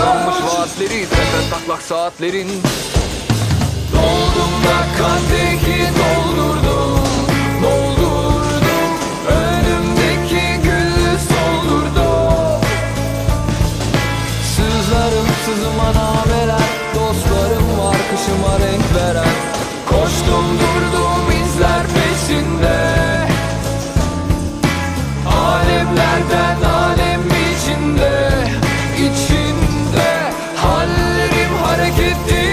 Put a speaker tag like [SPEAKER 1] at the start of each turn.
[SPEAKER 1] Yaşanmış vaatleri tepe taklak saatlerin. Doldum da kadehi doldurdum Doldurdum Önümdeki gülü soldurdum Sızlarım sızıma nameler Dostlarım var kışıma renk veren. Koştum durdum izler peşinde. Alemlerden que